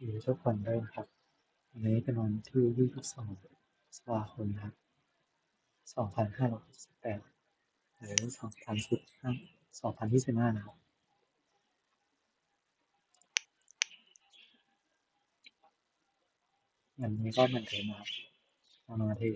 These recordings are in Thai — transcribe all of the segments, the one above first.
ดีทุกคนด้วยนะครับวันนี้เป็นวันที่ 22พฤษภาคมนะครับ2568หรือ2015 2025นะครับวันนี้ก็เหมือนเดิมนะครับเอามาที่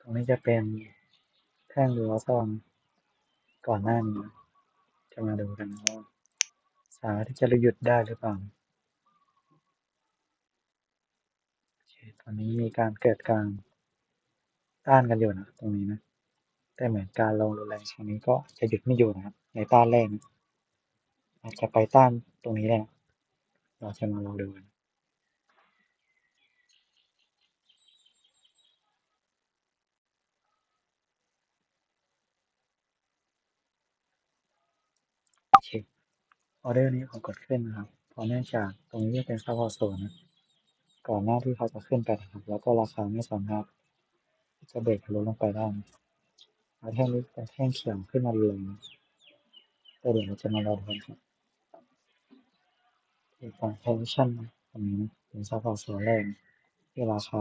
ตรงนี้จะเป็น แท่งรั้วซ่อนก่อนหน้านี้ จะมาดูกันว่าสามารถที่จะหยุดได้หรือเปล่าตอนนี้มีการเกิดการต้านกันอยู่นะตรงนี้นะ แต่เหมือนการลงรุนแรงครั้งนี้ก็จะหยุดไม่อยู่นะครับ ในต้านแรกนะอาจจะไปต้านตรงนี้แหละเราจะมาลองดูกัน โอเค ออเดอร์นี้ผมกดขึ้นนะครับเพราะเนื่องจากตรงนี้จะเป็นซัพพอร์ตโซนนะก่อนหน้าที่เขาจะขึ้นไปนะครับ แล้วก็ราคาไม่สามารถที่จะเบรกลุลงไปได้นะเอาแท่งนี้เป็นแท่งเขียวขึ้นมาเลยแต่เดี๋ยวเราจะมารอดูกันครับอีกฝั่ง position นตรงนี้เป็นซัพพอร์ตโซนแรกที่ราคา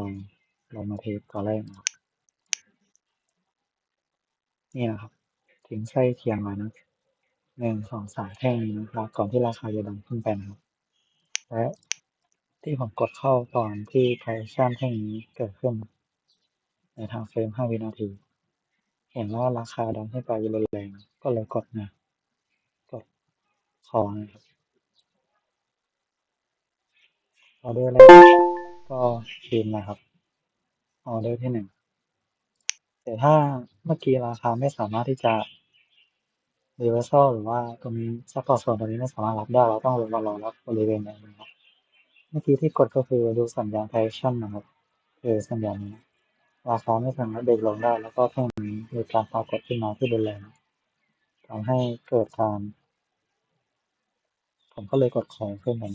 ลงมาเทสก่อนแรกนะครับนี่นะครับ ถึงไส้เทียงไว้นะ หนึ่งสองสามแท่งนี้นะครับ ก่อนที่ราคาจะดันขึ้นไปนะครับ และที่ผมกดเข้าตอนที่ position แท่งนี้เกิดขึ้น ในทางเฟรม 5 วินาที เห็นว่าราคาดันขึ้นไปรุนแรงก็เลยกดนะกดคอนะครับออเดอร์แรกก็บินนะครับออเดอร์ที่หนึ่งแต่ถ้าเมื่อกี้ราคาไม่สามารถที่จะ reversal หรือว่าตรงนี้ support ส่วนตรงนี้ไม่สามารถรับได้ เราต้องรอรอรับบริเวณนี้นะครับเมื่อกี้ที่กดก็คือดูสัญญาณ direction นะครับคือสัญญาณนี้ราคาไม่สามารถเบรกลงได้ แล้วก็แท่งนี้มีการปรากฏขึ้นมาที่รุนแรงทำให้เกิดการผมก็เลยกดขอขึ้นมัน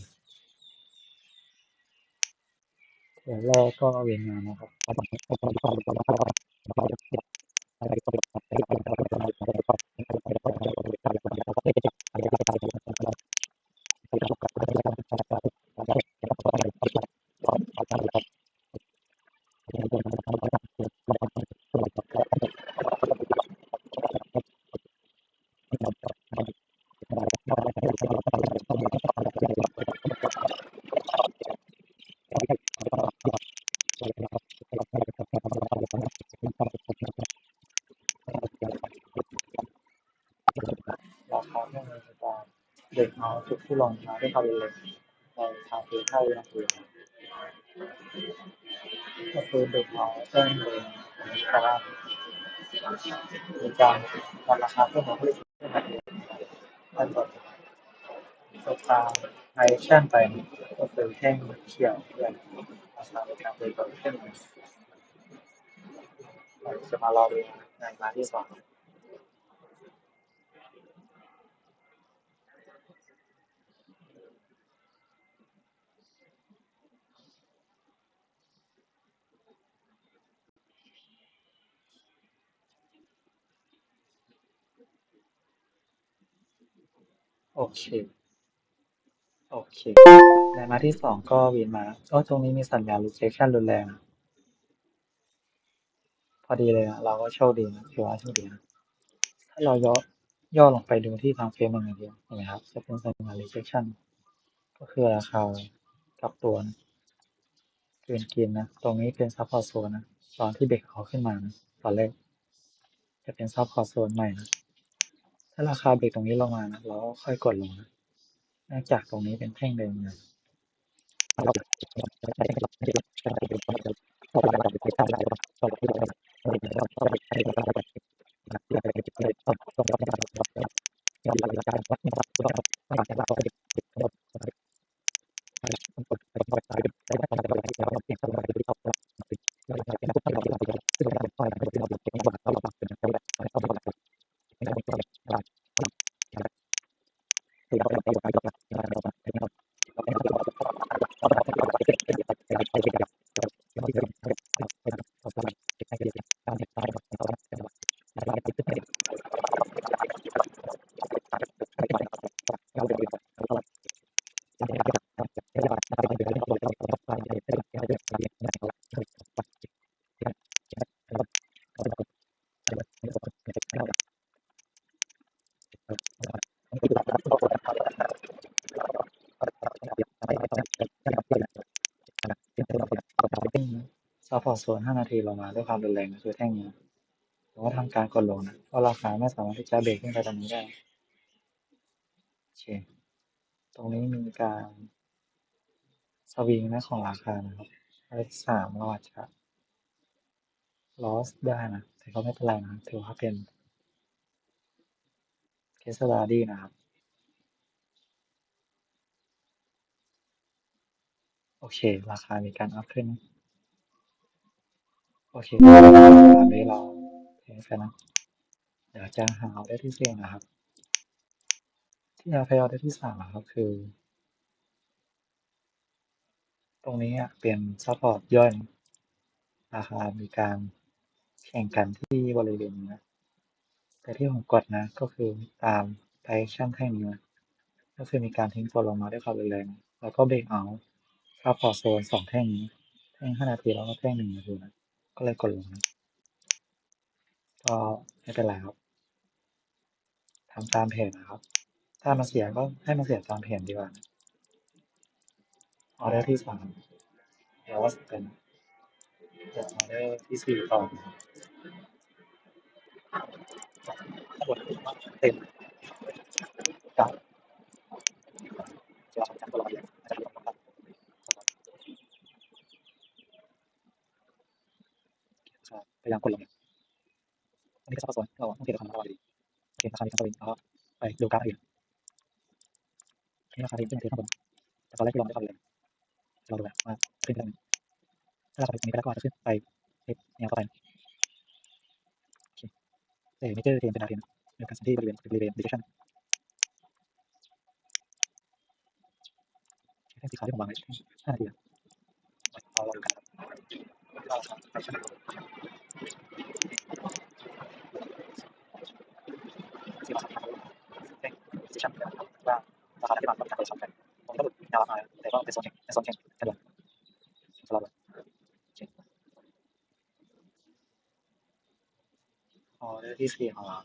เดี๋ยวแรกก็เวียนมานนะครับ Thank you. จุดที่ลงมาด้วยความรุนแรงในทางเพียง5วินาทีก็คือเบรกเอาแจ้งเลยเพราะว่ามีการดันราคาขึ้นมาที่ขึ้นมาเองมันกดกดตามไอชั่นไปก็คือแท่งเขียวด้วยราคาเป็นการเบรกเอาขึ้นมาเราจะมารอดูในมาที่สอง โอเค โอเคในมาที่สองก็วีนมาก็ตรงนี้มีสัญญาณ rejection รุนแรง พอดีเลยนะเราก็โชคดีนะถือว่าโชคดีนะถ้าเราย่อย่อลงไปดูที่ทางเฟรมหนึ่งนาทีเห็นไหมครับ จะเป็นสัญญาณ rejection ก็คือราคากับตัวนะเกินเกณฑ์นะ ตรงนี้เป็น support zone นะ ตอนที่เบรกเขาขึ้นมานะตอนแรกจะเป็น support zone ใหม่นะ ถ้าราคาเบรกตรงนี้ลงมานะเราก็ค่อยกดลงนะเนื่องจากตรงนี้เป็นแท่งเดิมนะ พอร์ตโซน 5 นาทีลงมาด้วยความรุนแรงก็คือแท่งนี้ผมว่าทำการกดลงนะเพราะราคาไม่สามารถที่จะเบรกขึ้นไปตรงนี้ได้โอเคตรงนี้มีการสวิงนะของราคานะครับเลขสามเราอาจจะ loss ได้นะ แต่ก็ไม่เป็นไรนะถือว่าเป็น case study นะครับ โอเค ราคามีการอัพขึ้น โอเคตอนนี้เราเทสกันนะ เดี๋ยวจะหาเอาได้ที่เสียงนะครับ ที่เราพยายามได้ที่สามนะครับคือ ตรงนี้อะเป็นซัพพอร์ตย่อยนะราคามีการแข่งกันที่บริเวณนี้นะแต่ที่ผมกดนะก็คือตามไดเรกชันแท่งนี้นะก็คือมีการทิ้งตัวลงมาด้วยความรุนแรงแล้วก็เบรกเอาซัพพอร์ตโซนสองแท่งนี้แท่งห้านาทีแล้วก็แท่งหนึ่งนาทีนะ ก็เลยกดลงก็ไม่เป็นไรครับทำตามเพจนะครับ ถ้ามันเสียก็ให้มันเสียตามเพจดีกว่าออเดอร์ที่สามเดี๋ยวว่าเป็นเดี๋ยวออเดอร์ที่สี่ต่อนะครับข้างบนเต็มกับจะทำจากตัวเราเองอาจจะมีความครับ พยายามกดลงอันนี้ก็ซับซ้อนเราต้องเทราคามาระวังดีโอเคราคามีการสวิงแล้วก็ไปดูการอื่นนี่ราคาที่ขึ้นคือข้างบนแต่ตอนแรกที่ลองไม่เข้าเลยเราดูแบบว่าขึ้นไปได้ถ้าราคาตรงนี้ไปแล้วก็อาจจะขึ้นไปเทสแนวต่อไปโอเคเอเมเจอร์เทมเป็นดาวเทมเดียวกันที่บริเวณบริเวณดิเรกชันแท่สีขาวที่ผมวางไว้ห้านาทีเราเราดูกันสีขาวแท่งดิเรกชัน ว่าราคาที่มาต้องการเปิดช่องกันตรงนี้ก็หลุดแนวราคาแต่ก็เป็นโซนแข่งเป็นโซนแข่งกันเลยสำหรับออเดอร์ที่สี่ของเรา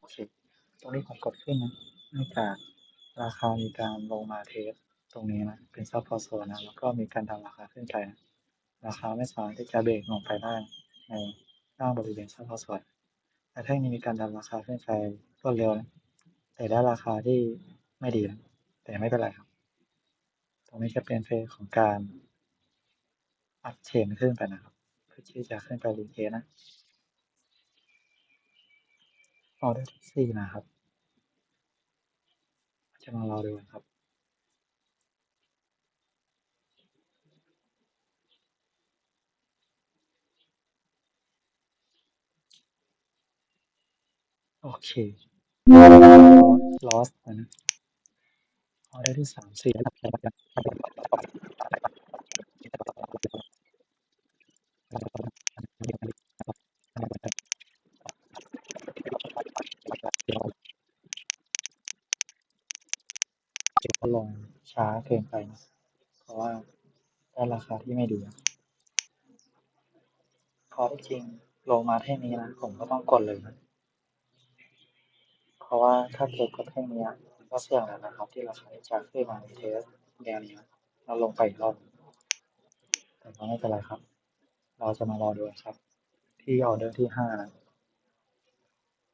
โอเคตรงนี้ผมกดขึ้นนะเนื่องจากราคามีการลงมาเทสตรงนี้นะ เป็นซับพอโซนนะ แล้วก็มีการทำราคาขึ้นไปนะ ราคาไม่สามารถที่จะเบรกลงไปได้ในล่างบริเวณซับพอร์ตโซนแต่แท่งนี้มีการทำราคาขึ้นไปรวดเร็วนะแต่ได้ราคาที่ไม่ดีนะแต่ไม่เป็นไรครับ ตรงนี้จะเป็นเฟสของการอัพเชนขึ้นไปนะครับเพื่อที่จะขึ้นไปรีเทสนะออเดอร์ที่สี่นะครับ จะมารอดูครับ โอเค loss นะออเดอร์ที่สามสี่เก็บก็ลงช้าเกินไปนะเพราะว่าได้ราคาที่ไม่ดีพอที่จริงลงมาแท่นี้นะ ผมก็ต้องกดเลยนะ ถ้าเกิดกดแท่นี้มันก็เสี่ยงแล้วนะครับ ที่เราคาจะขึ้นมาเทสแนวนี้เราลงไปอีกรอบแต่ก็ไม่เป็นไรครับ เราจะมารอดูครับ ที่ออเดอร์ที่ห้า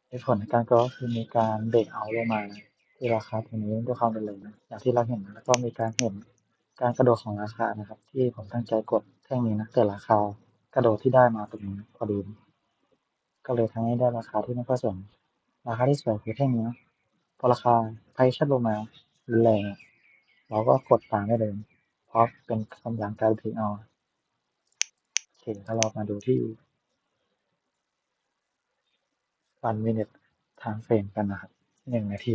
ในผลในการก็คือมีการเบรกเอาลงมาที่ราคาตรงนี้ด้วยความเป็นเลยนะอย่างที่เราเห็นแล้วก็มีการเห็นการกระโดดของราคานะครับ ที่ผมตั้งใจกดแท่งนี้นะแต่ราคากระโดดที่ได้มาตรงนี้พอดีก็เลยทำให้ได้ราคาที่ไม่ค่อยสวยราคาที่สวยคือแท่งนี้นะ พอราคาไพชัดลงมารุนแรงเราก็กดตามได้เลย เพราะเป็นคำอย่างการถือเอาโอเคถ้าเรามาดูที่วันมินิททางเฟรมกันนะครับหนึ่งนาที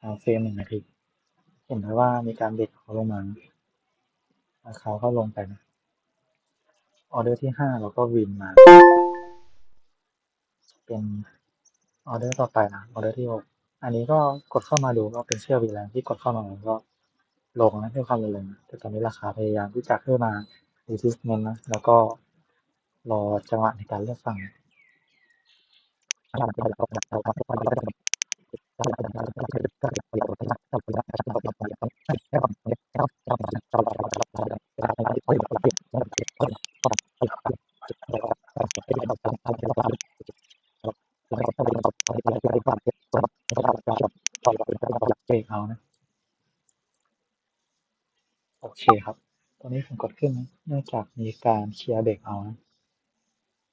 ทางเฟรมหนึ่งนาที เห็นได้ว่ามีการเบรกเขาลงมาราคาก็ลงไปนะออเดอร์ที่ห้าเราก็วินมา เป็นออเดอร์ต่อไปนะออเดอร์ที่หก อันนี้ก็กดเข้ามาดูก็เป็นเชื่อวีแรงที่กดเข้ามาแล้วก็ลงนะด้วยความเร็วนะแต่ตอนนี้ราคาพยายามที่จะขึ้นมา resistance นะแล้วก็รอจังหวะในการเลือกฝั่ง เบรกเอานะ โอ เคครับ ตอนนี้ผมกดขึ้นเนื่องจากมีการเคลียร์เบรกเอานะ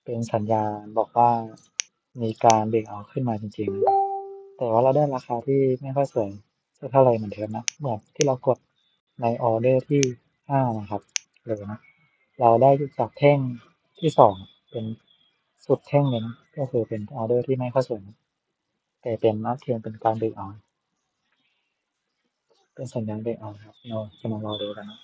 เป็นสัญญาณบอกว่ามีการเบรกเอาขึ้นมาจริงๆ แต่ว่าเราได้ราคาที่ไม่ค่อยสวยสักเท่าไหร่เหมือนเดิมนะเหมือนที่เรากดในออเดอร์ที่ห้านะครับเลยนะเราได้จากแท่งที่สองเป็นสุดแท่งเลยนะก็คือเป็นออเดอร์ที่ไม่ค่อยสวยแต่เป็นนัดเทียงเป็นการเบรกเอา เป็นสัญญาณเบรกเอาครับ เราจะมารอดูกันนะ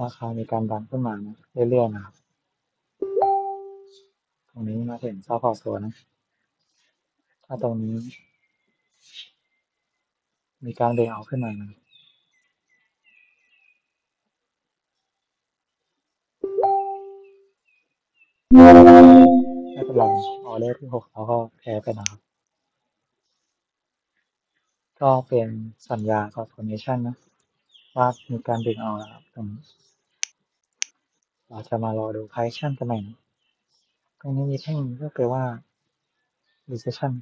ราคามีการดันขึ้นมานะเรื่อยๆนะครับ ตรงนี้มาถึงซัพพอร์ตโซนนะ ถ้าตรงนี้ มีการเบรกเอาขึ้นมานะไม่เป็นไรออเดอร์ที่หกเราก็แพ้ไปนะครับ ก็เป็นสัญญา confirmation นะ ว่ามีการดึงเอานะครับตรงนี้เราจะมารอดู correction กันใหม่นะตรงนี้มีแท่งก็แปลว่า recession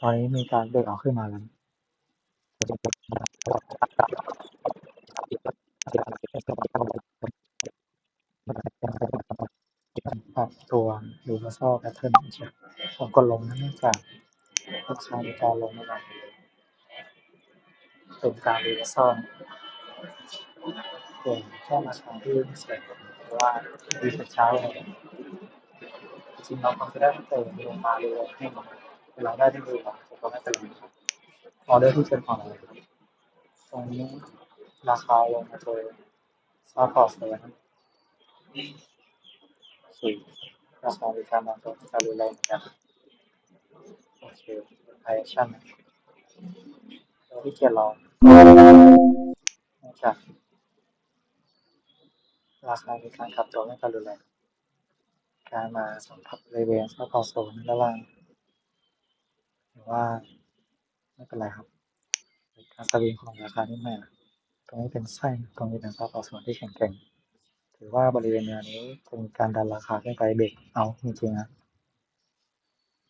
ตอนนี้มีการเบรกเอาขึ้นมาแล้วปรับตัว reversal pattern ใช่ผมกดลงนะเนื่องจากราคามีการลงมา เป็นการ reversal ส่วนแค่ราคาที่เสียเพราะว่าดีแต่เช้าเลยจริงเราควรจะได้เตั้งแต่ลงมาเร็วให้มันเวลาได้ที่ดูแต่ก็ไม่เป็นไรครับออเดอร์ที่เป็นของเรครับตรงนี้ราคาลงมาเจอซัพพอร์ตเลยนะสี่ราคามีการบางตัวจะรุนแรงกันโอเคไอชั่นที่เกียรเรา นื่องจากราคามีการขับตัวไม่ค่อยรุนแรงการมาสัมผัสบริเวณซัพพอโซนด้านล่างหรือว่าไม่เป็นไรครับการสวิงของราคานิดหน่ตรงนี้เป็นไส้ตรงนี้เป็นซัพพอโซนที่แข็งแกร่งถือว่าบริเวณแนวนี้จะมีการดันราคาขึ้นไปเบรกเอาจริงๆนะ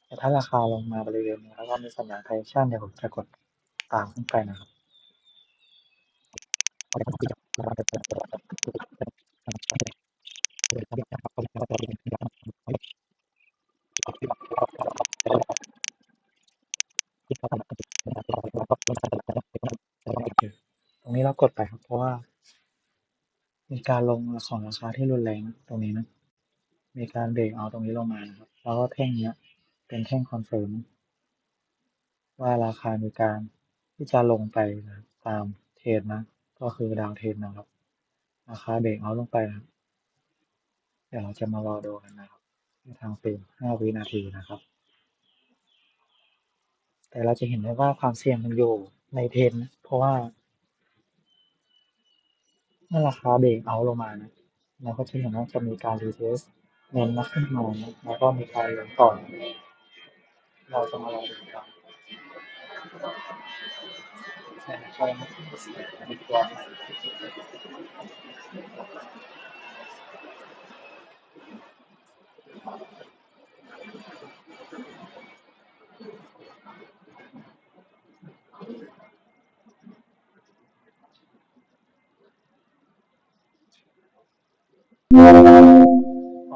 แต่ถ้าราคาลงมาบริเวณนี้แล้วก็มีสัญญาณไทชั่นเดี๋ยวผมจะกดตามขึ้นไปนะครับ ตรงนี้เรากดไปครับ เพราะว่า มีการลงของราคาที่รุนแรงตรงนี้นะ มีการเบรกเอาตรงนี้ลงมานะครับ แล้วก็แท่งเนี้ย เป็นแท่งคอนเฟิร์มว่าราคามีการที่จะลงไปตามเทรนนะ ก็คือดาวเทนนะครับ ราคาเบรกเอาลงไปนะครับเดี๋ยวเราจะมารอดูกันนะครับในทางเฟรม5วินาทีนะครับ แต่เราจะเห็นได้ว่าความเสี่ยงมันอยู่ในเทน เพราะว่าเมื่อราคาเบรกเอาลงมานะเราก็จะเห็นว่าจะมีการรีเทสเน้นมาขึ้นมานะแล้วก็มีการลงต่อเราจะมารอดูกัน ออ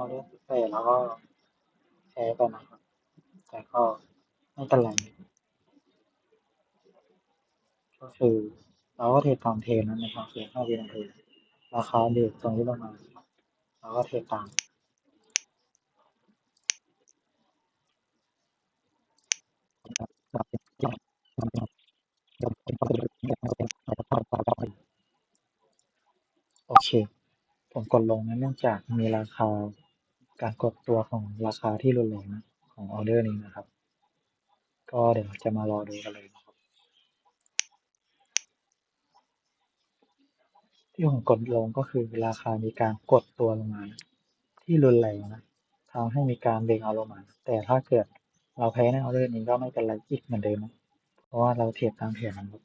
เดอร์เสร็จแล้วก็แชร์ไปนะครับแต่ก็ไม่เป็นไร ก็คือ เราก็เทรดตามเทรนนั้นนะครับเสียห้าวินาทีราคาเบรกตรงนี้ลงมาเราก็เทรดตามโอเค ผมกดลงนะเนื่องจากมีราคาการกดตัวของราคาที่รุนแรงนะของออเดอร์นี้นะครับ ก็เดี๋ยวจะมารอดูกันเลยนะครับ ที่ผมกดลงก็คือราคามีการกดตัวลงมา ที่รุนแรงนะทำให้มีการเบรกเอาลงมา แต่ถ้าเกิดเราแพ้ในออเดอร์นี้ก็ไม่เป็นไรอีกเหมือนเดิมนะเพราะว่าเราเทรดตามแผนนะครับ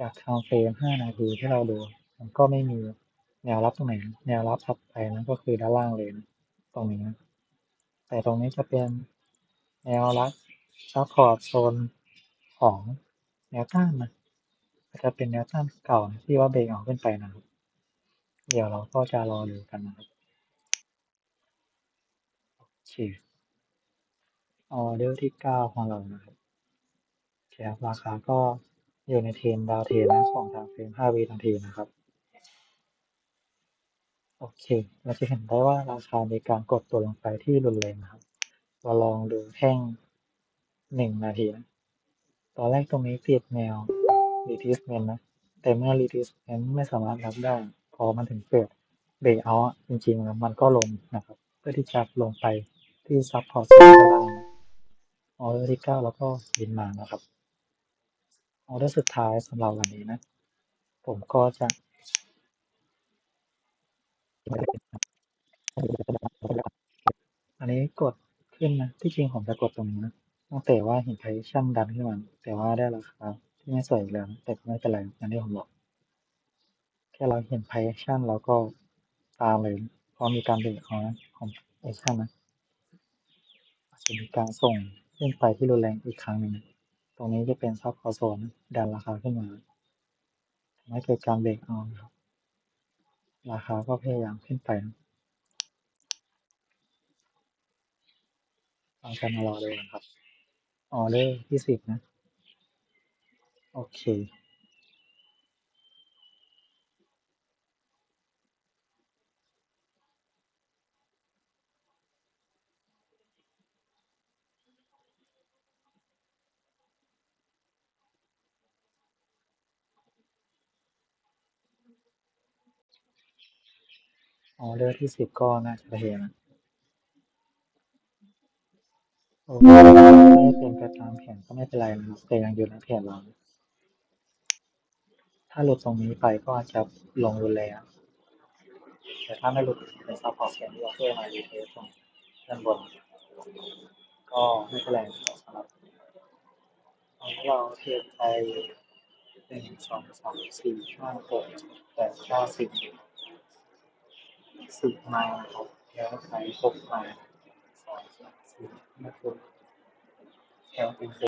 จากทางเฟรม5นาทีที่เราดู มันก็ไม่มีแนวรับตรงไหน แนวรับถัดไปนั้นก็คือด้านล่างเลยนะตรงนี้นะแต่ตรงนี้จะเป็นแนวรับซัพพอร์ตโซนของแนวต้านนะ จะเป็นแนวต้านเก่าที่ว่าเบรกออกขึ้นไปนะครับ เดี๋ยวเราก็จะรอดูกันนะครับโอเคออเดอร์ที่9ของเรานะครับแคปราคาก็อยู่ในเทนดาวเทนนะของทางเฟรม5วินาทีนะครับโอเค เราจะเห็นได้ว่าราคามีการกดตัวลงไปที่รุนแรงนะครับ เราลองดูแท่งหนึ่งนาทีนะตอนแรกตรงนี้ติดแนว retracement นะ แต่เมื่อ retracement ไม่สามารถรับได้ พอมันถึงเกิดเบรกเอาจริงๆแล้วมันก็ลงนะครับ เพื่อที่จะลงไปที่ support โซนด้านล่างออเดอร์ที่9แล้วก็บินมานะครับออเดอร์สุดท้ายสำหรับวันนี้นะ ผมก็จะอันนี้กดขึ้นนะ ที่จริงผมจะกดตรงนี้นะตั้งแต่ว่าเห็น position ดันขึ้นมาแต่ว่าได้ราคา ที่ไม่สวยอีกแล้ว แต่ก็ไม่เป็นไรอย่างที่ผมบอก แค่เราเห็น position เราก็ตามเลยเพราะมีการเบรกของของ position นะอาจจะมีการส่งขึ้นไปที่รุนแรงอีกครั้งหนึ่งตรงนี้จะเป็น support zone ดันราคาขึ้นมาทำให้เกิดการเบรกเอานะครับราคาก็พยายามขึ้นไปนะเราจะมารอดูกันครับออเดอร์ที่สิบนะ โอเคออเดอร์ที่สิบก็น่าจะเทนโอเคไม่เป็นไปตามแผนก็ไม่เป็นไรนะครับแต่ยังอยู่ในแผนเรา ถ้าหลุดตรงนี้ไปก็อาจจะลงรุนแรงแต่ถ้าไม่หลุดเป็นซัพพอร์ตแขนที่เราเพื่อมาดีเทสตรงด้านบน ก็ไม่เป็นไรนะครับสำหรับตอนนี้เราเทสไปหนึ่งสองสามสี่ห้าหกแปดเก้าสิบสิบม้นะครับแล้วใช้หกม้สองสามสี่ห้าหกแล้วเป็น